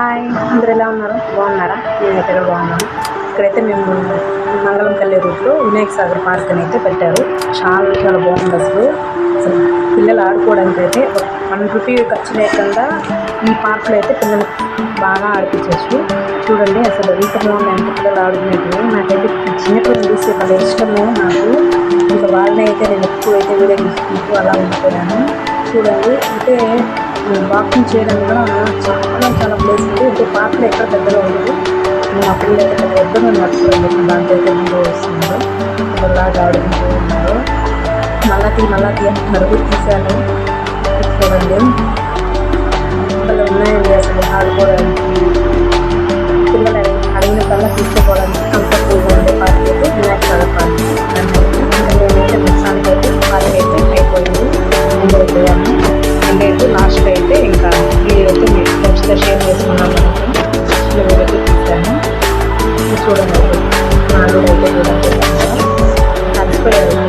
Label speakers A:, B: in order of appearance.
A: Hi అందరు ఎలా ఉన్నారు? బాగున్నారా? నేనైతే కూడా బాగున్నాను ఇక్కడైతే మేము మంగళం కల్లే రూట్లో వినాయక సాగర్ పార్క్ అని అయితే పెట్టారు. చాలా చాలా బాగుంది అసలు. అసలు పిల్లలు ఆడుకోవడానికి అయితే వన్ రూపీ ఖర్చు లేకుండా ఈ పార్క్లో అయితే పిల్లలు బాగా ఆడిపించవచ్చు. చూడండి అసలు ఎంత బాగుంది పిల్లలు ఆడుకునేటివి. నాకైతే చిన్నపిల్లలు చూస్తే వాళ్ళ ఇష్టము నాకు. ఇంకా వాళ్ళని అయితే నేను ఎక్కువ అయితే వీడియో తీసుకుంటూ అలా ఉండిపోయాను. చూడండి అంటే వాకింగ్ చేయడం కూడా చాలా చాలా ప్లేస్ ఉంది అంటే పార్కులు ఎక్కడ పెద్దగా ఉండదు మా పిల్లలు అయితే పెద్దగా నడుచుకోలేదు. దాంట్లో అయితే ముందు వస్తుందో పిల్లలాగా ఆడుకుంటూ ఉన్నారు మళ్ళీ మళ్ళీ అంటున్నారు తీశాను. చూడండి. పిల్లలు ఉన్నాయండి అసలు. ఆడుకోవడానికి. పిల్లలు అడిగిన కల్లా తీసుకోవడానికి కంఫర్టబుల్గా ఉండే పార్క్ అయితే వినాయక సాగర్ పార్క్ ఇంకా నేనైతే ప్రస్తుతానికి అయితే పార్క్ అయితే అయిపోయింది. ఎంజాయ్ చేయాలి అండ్ అయితే లాస్ట్ అయితే ఇంకా వీడియోతో మీ స్టెప్స్తో షేర్ చేసుకున్నాను చూడండి నాలుగు అయితే చూడండి కలిసిపోయారు